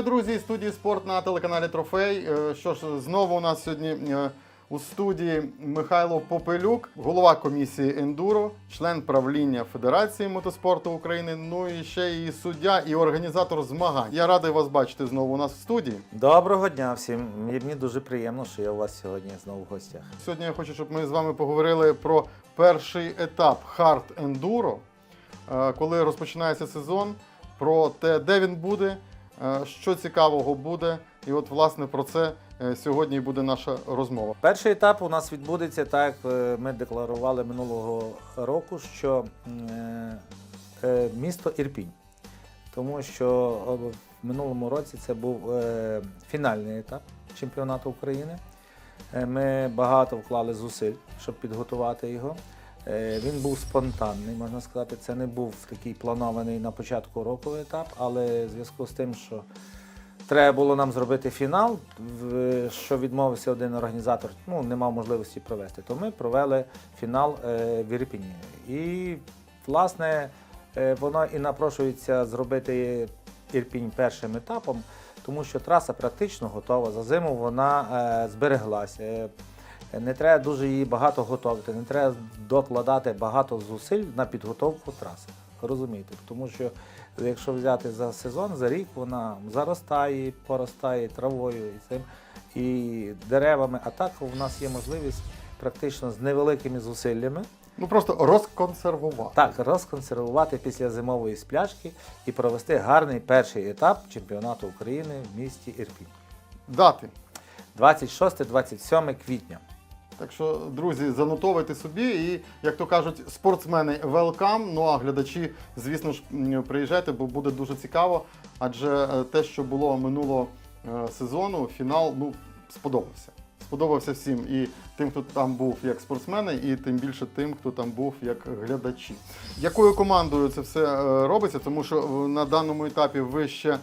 Вітаю, друзі! З студії спорт на телеканалі Трофей. Е, Що ж, знову у нас сьогодні е, у студії Михайло Попелюк, голова комісії ендуро, член правління Федерації мотоспорту України. Ну і ще і суддя, і організатор змагань. Я радий вас бачити знову у нас в студії. Доброго дня всім. Мені дуже приємно, що я у вас сьогодні знову в гостях. Сьогодні я хочу, щоб ми з вами поговорили про перший етап Hard Enduro, е, коли розпочинається сезон, про те, де він буде, що цікавого буде. І от, власне, про це е, сьогодні буде наша розмова. Перший етап у нас відбудеться так, як е, ми декларували минулого року, що е, е, місто Ірпінь. Тому що е, в минулому році це був е, фінальний етап чемпіонату України. Е, Ми багато вклали зусиль, щоб підготувати його. Е, Він був спонтанний, можна сказати. Це не був такий планований на початку року етап, але в зв'язку з тим, що треба було нам зробити фінал, що відмовився один організатор, ну не мав можливості провести, то ми провели фінал е, в Ірпіні. І, власне, е, воно і напрошується зробити Ірпінь першим етапом, тому що траса практично готова. За зиму вона збереглася. Не треба дуже її багато готувати, не треба докладати багато зусиль на підготовку траси. Розумієте? Тому що якщо взяти за сезон, за рік вона заростає, поростає травою і цим, і деревами. А так у нас є можливість практично з невеликими зусиллями Ну просто розконсервувати. так розконсервувати після зимової сплячки і провести гарний перший етап чемпіонату України в місті Ірпінь. Дати. 26-27 квітня. Так що, друзі, занотовуйте собі і, як то кажуть, спортсмени welcome, Ну а глядачі, звісно ж, приїжджайте, бо буде дуже цікаво. Адже е, те, що було минулого е, сезону, фінал ну, сподобався. Сподобався всім і тим, хто там був як спортсмени, і тим більше тим, хто там був як глядачі. Якою командою це все е, робиться? Тому що на даному етапі ви ще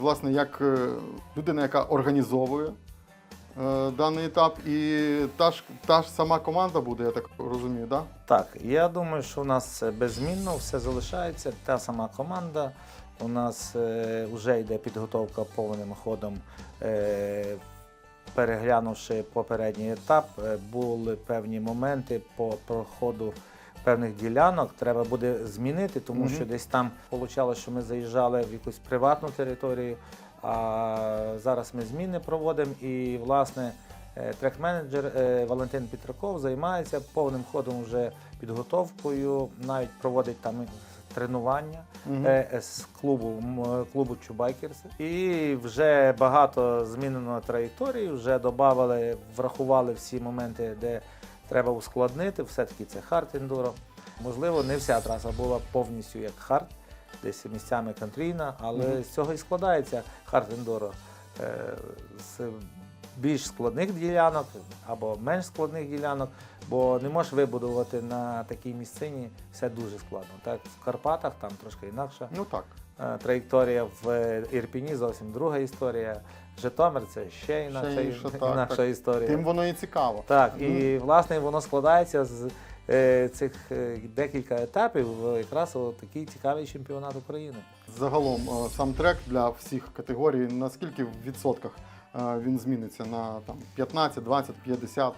власне як людина, яка організовує даний етап, і та ж, та ж сама команда буде, я так розумію, да? Так, я думаю, що у нас беззмінно, все залишається. Та сама команда. У нас е, вже йде підготовка повним ходом. Е, переглянувши попередній етап, е, були певні моменти по проходу певних ділянок. Треба буде змінити, тому Мгм. що десь там вийшло, що ми заїжджали в якусь приватну територію. А зараз ми зміни проводимо і, власне, е, трек-менеджер е, Валентин Петраков займається повним ходом вже підготовкою, навіть проводить там тренування е, з клубу, клубу Чубайкерс. І вже багато змінено траєкторії, вже додали, врахували всі моменти, де треба ускладнити. Все-таки це хард ендуро. Можливо, не вся траса була повністю як хард, десь місцями контрійна, але Мгм. з цього і складається хард ендуро. Е, з більш складних ділянок або менш складних ділянок, бо не можеш вибудувати на такій місцині все дуже складно. Так, в Карпатах там трошки інакша Ну так. е, траєкторія в Ірпіні зовсім друга історія. Житомир це ще інакша, інша, так, інакша так. історія. Тим воно і цікаво. Так, і власне воно складається з цих е, декілька етапів якраз такий цікавий чемпіонат України. Загалом е, сам трек для всіх категорій, наскільки в відсотках е, він зміниться на там 15, 20, 50?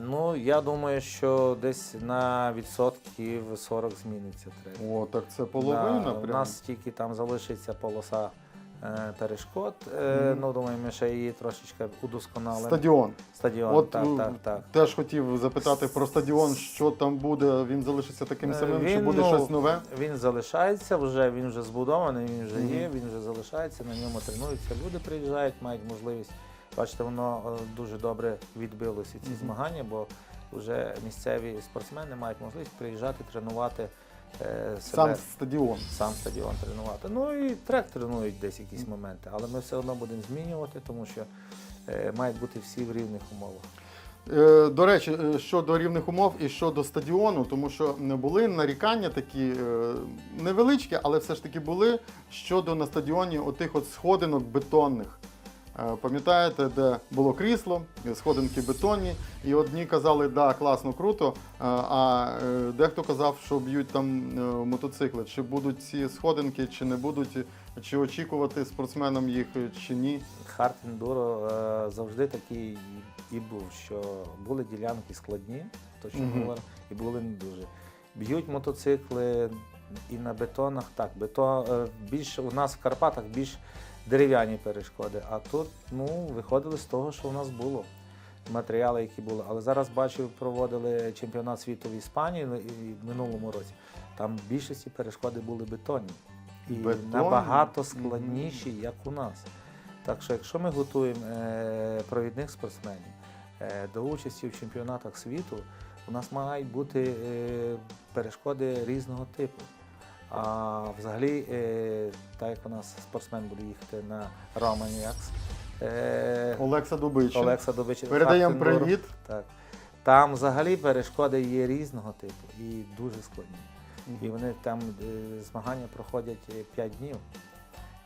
Ну, я думаю, що десь на відсотків 40 зміниться трек. О, так це половина. Да, У нас тільки там залишиться полоса е, перешкод. Е. Ну, думаю, ми ще її трошечки удосконалимо. Стадіон. Стадіон, От так, е, так, так. теж хотів запитати про стадіон, що там буде. Він залишиться таким Е, самим, чи буде ну, щось нове? Він залишається вже, він вже збудований, він вже є, він вже залишається, на ньому тренуються. Люди приїжджають, мають можливість. Бачите, воно е, дуже добре відбилося ці змагання, бо вже місцеві спортсмени мають можливість приїжджати, тренувати е, Сам стадіон. сам стадіон тренувати. Ну і трек тренують десь якісь моменти, але ми все одно будемо змінювати, тому що е, мають бути всі в рівних умовах. Е, До речі, щодо рівних умов і щодо стадіону, тому що не були нарікання такі невеличкі, але все ж таки були щодо на стадіоні отих от сходинок бетонних. Е, Пам'ятаєте, де було крісло, сходинки бетонні, і одні казали, да, класно, круто. е, А е, дехто казав, що б'ють там мотоцикли. Чи будуть ці сходинки, чи не будуть, чи очікувати спортсменам їх, чи ні. Хард ендуро завжди такий і був, що були ділянки складні, то що Мгм. говорю, і були не дуже. Б'ють мотоцикли і на бетонах, так, бетон е, більш у нас в Карпатах більш дерев'яні перешкоди, а тут ну, виходили з того, що у нас було. Матеріали, які були. Але зараз бачив, проводили чемпіонат світу в Іспанії в минулому році. Там в більшості перешкоди були бетонні. І Бетонні? набагато складніші, як у нас. Так що, якщо ми готуємо е, провідних спортсменів е, до участі в чемпіонатах світу, у нас мають бути е, перешкоди різного типу. А взагалі, е, так як у нас спортсмен буде їхати на Романіакс, е, Олекса Дубичин. Олекса Добич. Передаємо привіт. Так. Там взагалі перешкоди є різного типу і дуже складні. І вони там е, змагання проходять 5 днів.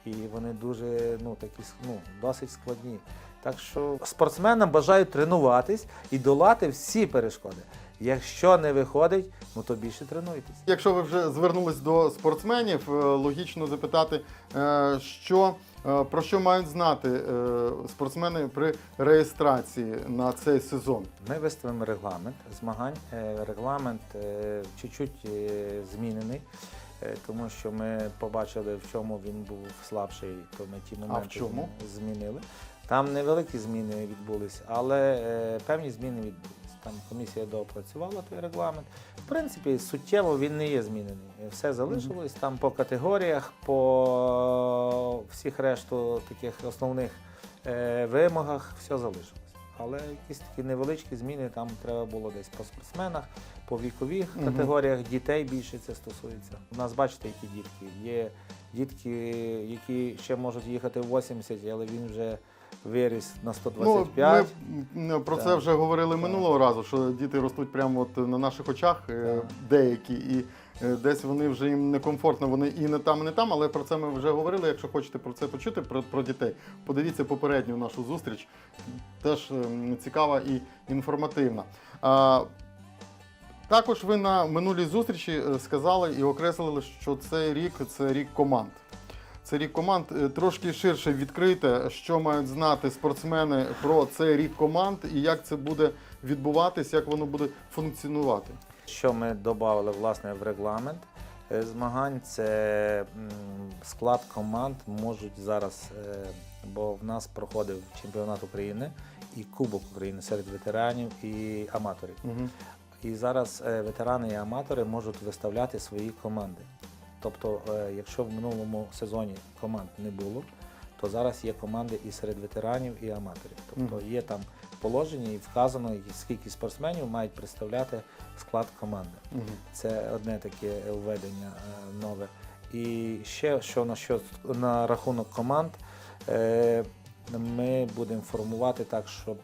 І вони дуже ну, такі ну, досить складні. Так що спортсменам бажаю тренуватись і долати всі перешкоди. Якщо не виходить, ну то більше тренуйтесь. Якщо ви вже звернулись до спортсменів, е, логічно запитати, е, що, е, про що мають знати спортсмени при реєстрації на цей сезон. Ми виставимо регламент змагань. Регламент чуть-чуть змінений, тому що ми побачили, в чому він був слабший, то ми ті моменти чому? змінили. Там невеликі зміни відбулись, але певні зміни відбулись. Там комісія доопрацювала той регламент. В принципі, суттєво він не є змінений. Все залишилось там по категоріях, по всіх решту таких основних е, вимогах, все залишилось. Але якісь такі невеличкі зміни там треба було десь по спортсменах, по вікових категоріях дітей більше це стосується. У нас бачите, які дітки. Є дітки, які ще можуть їхати в 80, але він вже виріс на 125. Ну, ми про це вже говорили Так. минулого разу, що діти ростуть прямо от на наших очах, е, Так. деякі, і е, десь вони вже їм некомфортно, вони і не там, і не там, але про це ми вже говорили. Якщо хочете про це почути, про, про дітей, подивіться попередню нашу зустріч. Теж ем, цікава і інформативна. А, також ви на минулій зустрічі е, сказали і окреслили, що цей рік це рік команд. Це рік команд Е, трошки ширше відкрите, що мають знати спортсмени про цей рік команд і як це буде відбуватись, як воно буде функціонувати. Що ми додали власне в регламент е, змагань, це склад команд можуть зараз, е, бо в нас проходив чемпіонат України і Кубок України серед ветеранів і аматорів. Угу. І зараз ветерани і аматори можуть виставляти свої команди. Тобто, е, якщо в минулому сезоні команд не було, то зараз є команди і серед ветеранів, і аматорів. Тобто є там положення і вказано, скільки спортсменів мають представляти склад команди. Угу. Це одне таке введення е, нове. І ще що на що на рахунок команд, е, ми будемо формувати так, щоб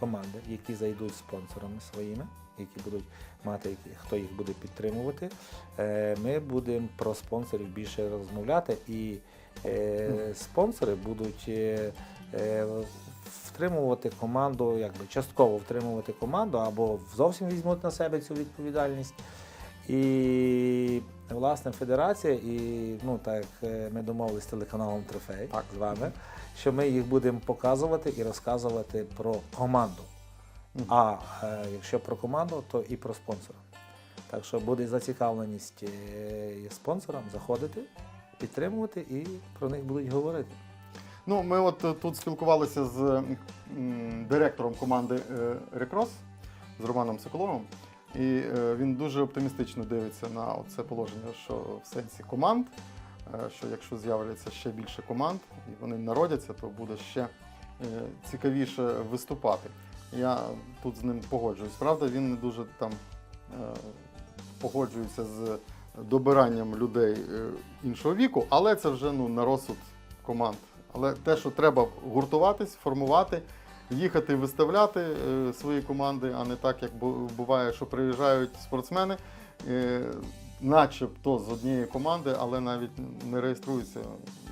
команди, які зайдуть спонсорами своїми, які будуть мати, хто їх буде підтримувати, е, ми будемо про спонсорів більше розмовляти, і е, спонсори будуть е, втримувати команду, якби частково втримувати команду, або зовсім візьмуть на себе цю відповідальність. І власне федерація, і ну так ми домовилися з телеканалом Трофей Так. з вами, що ми їх будемо показувати і розказувати про команду. А е, якщо про команду, то і про спонсора. Так що буде зацікавленість е, спонсорам заходити, підтримувати і про них будуть говорити. Ну, ми от е, тут спілкувалися з директором команди Рекрос, з Романом Соколовим. І він дуже оптимістично дивиться на це положення, що в сенсі команд, що якщо з'являться ще більше команд і вони народяться, то буде ще цікавіше виступати. Я тут з ним погоджуюсь. Правда, він не дуже там е, погоджується з добиранням людей е, іншого віку, але це вже ну, на розсуд команд. Але те, що треба гуртуватись, формувати, їхати виставляти е, свої команди, а не так, як буває, що приїжджають спортсмени, начебто з однієї команди, але навіть не реєструються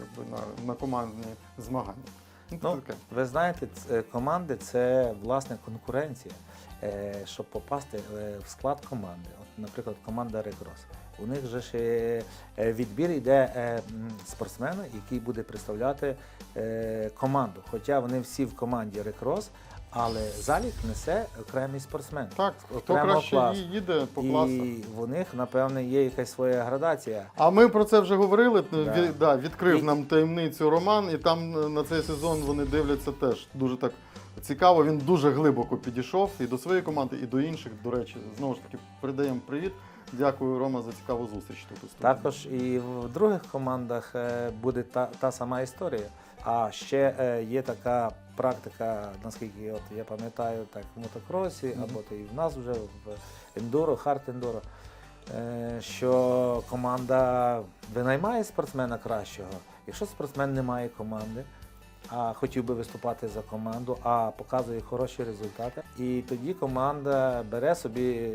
якби, на, на командні змагання. Ну, ви знаєте, ц- е, команди це власне конкуренція. Е, Щоб попасти е, в склад команди. От, наприклад, команда Рекрос. У них же ж е, е, відбір йде е, м, спортсмена, який буде представляти е, команду. Хоча вони всі в команді Рекрос, але залік несе окремий спортсмен. Так, хто окремого краще класу. їде по класах. І в них, напевне, є якась своя градація. А ми про це вже говорили. Да. Ві- да, відкрив І- нам таємницю Роман, і там е, на цей сезон вони дивляться теж дуже так цікаво. Він дуже глибоко підійшов і до своєї команди, і до інших. До речі, знову ж таки передаємо привіт. Дякую, Рома, за цікаву зустріч тут. Також і в других командах е, буде та, та сама історія. А ще е, є така практика, наскільки от я пам'ятаю, так в мотокросі, Мгм. або то і в нас вже в ендуро, хард ендуро, е, що команда винаймає спортсмена кращого. Якщо спортсмен не має команди, а хотів би виступати за команду, а показує хороші результати. І тоді команда бере собі,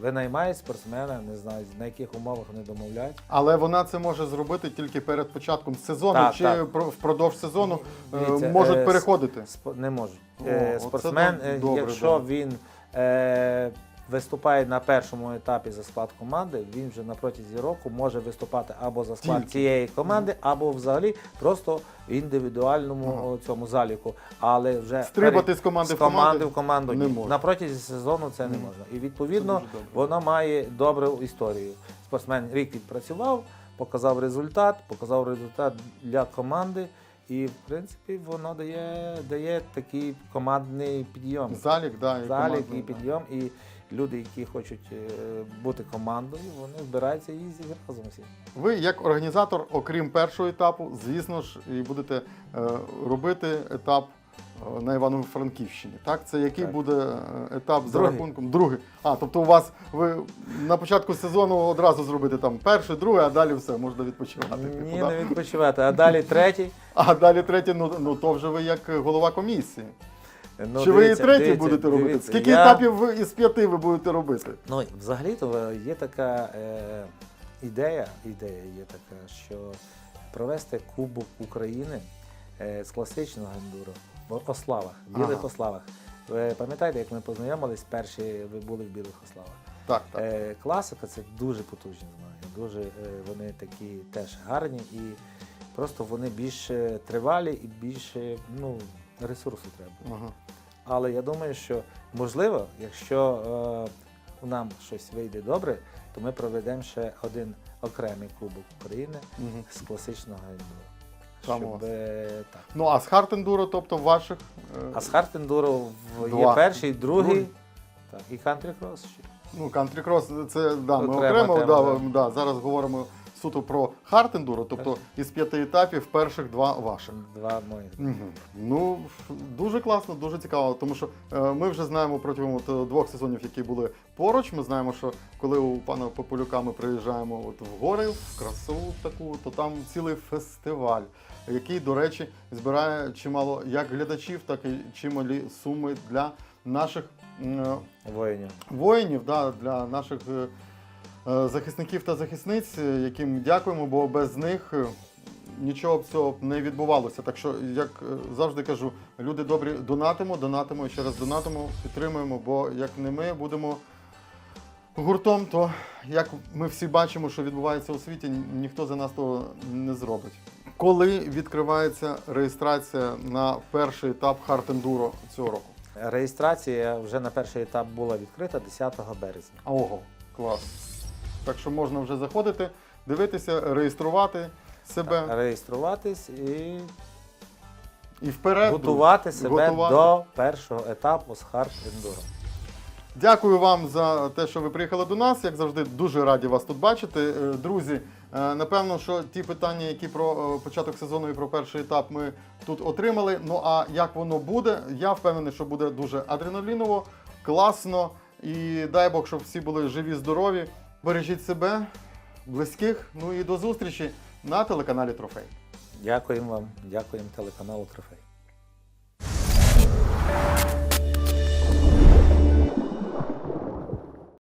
винаймає спортсмена, не знаю на яких умовах вони домовляють. Але вона це може зробити тільки перед початком сезону, Так, чи так. про- впродовж сезону е, Дивіться, можуть е, переходити. Не можуть. О, Е, Спортсмен, е, добре, якщо добре. він е, виступає на першому етапі за склад команди, він вже на протязі року може виступати або за склад Тільки. цієї команди, або взагалі просто в індивідуальному Ага. о, цьому заліку. Але вже Стрибати перед- з команди з в команду команди в команду не ні. можна. На протязі сезону це не можна. І Це відповідно дуже добре. воно має добру історію. Спортсмен рік відпрацював, показав результат, показав результат для команди. І в принципі воно дає, дає такий командний підйом. Залік, да, і Залік командний, і да. підйом. І люди, які хочуть е, бути командою, вони збираються і їздять разом всі. Ви як організатор, окрім першого етапу, звісно ж, і будете е, робити етап е, на Івано-Франківщині. Так, це який Так. буде етап за рахунком? Другий. А, тобто у вас ви на початку сезону одразу зробите там перший, другий, а далі все, можна відпочивати. типу, Ні, не відпочивати. А далі третій. А далі третій, ну, ну то вже ви як голова комісії. Ну, Чи ви і дивіться, третій дивіться, будете робити? дивіться, Скільки я- етапів ви із п'яти ви будете робити? Ну, взагалі-то є така е, ідея, ідея є така, що провести Кубок України е, з класичного ендуро в Ославах, в білих Ага. ославах. Ви пам'ятаєте, як ми познайомились, перші ви були в білих ославах? Так, так. Е, класика це дуже потужні змагання, дуже е, вони такі теж гарні і просто вони більш е, тривалі і більше ну, ресурсу треба. Ага. Але я думаю, що можливо, якщо е, нам щось вийде добре, то ми проведемо ще один окремий Кубок України Мгм. з класичного ендуро. Там у Щоб, вас. е, так. Ну а з хардендуро, тобто ваших. е, А з хард-ендуро в- є Два. перший, другий, Другий. так, і кантрі-крос ще. Ну, кантрі крос, це да, ми Окрема окремо. тема, да, да, зараз говоримо суто про хард-ендуро, тобто із п'яти етапів перших два ваших. Два моїх. Мгм. Ну, дуже класно, дуже цікаво, тому що е, ми вже знаємо протягом от, е, двох сезонів, які були поруч. Ми знаємо, що коли у пана Популюка ми приїжджаємо от в гори, в красу таку, то там цілий фестиваль, який, до речі, збирає чимало як глядачів, так і чималі суми для наших е, Воїнів. воїнів, да, для наших захисників та захисниць, е, яким дякуємо, бо без них е, нічого б цього не відбувалося. Так що, як е, завжди кажу, люди добрі, донатимо, донатимо і ще раз донатимо, підтримуємо, бо як не ми будемо гуртом, то як ми всі бачимо, що відбувається у світі, ніхто за нас того не зробить. Коли відкривається реєстрація на перший етап Enduro цього року? Реєстрація вже на перший етап була відкрита 10 березня. Ого, клас. Так що можна вже заходити, дивитися, реєструвати себе Реєструватись і і вперед. готувати себе готувати. до першого етапу з хард ендуро. Дякую вам за те, що ви приїхали до нас. Як завжди, дуже раді вас тут бачити. Е, Друзі, е, напевно, що ті питання, які про е, початок сезону і про перший етап ми тут отримали. Ну а як воно буде, я впевнений, що буде дуже адреналіново, класно. І дай Бог, щоб всі були живі, здорові. Бережіть себе, близьких. Ну і до зустрічі на телеканалі Трофей. Дякуємо вам, дякуємо телеканалу Трофей.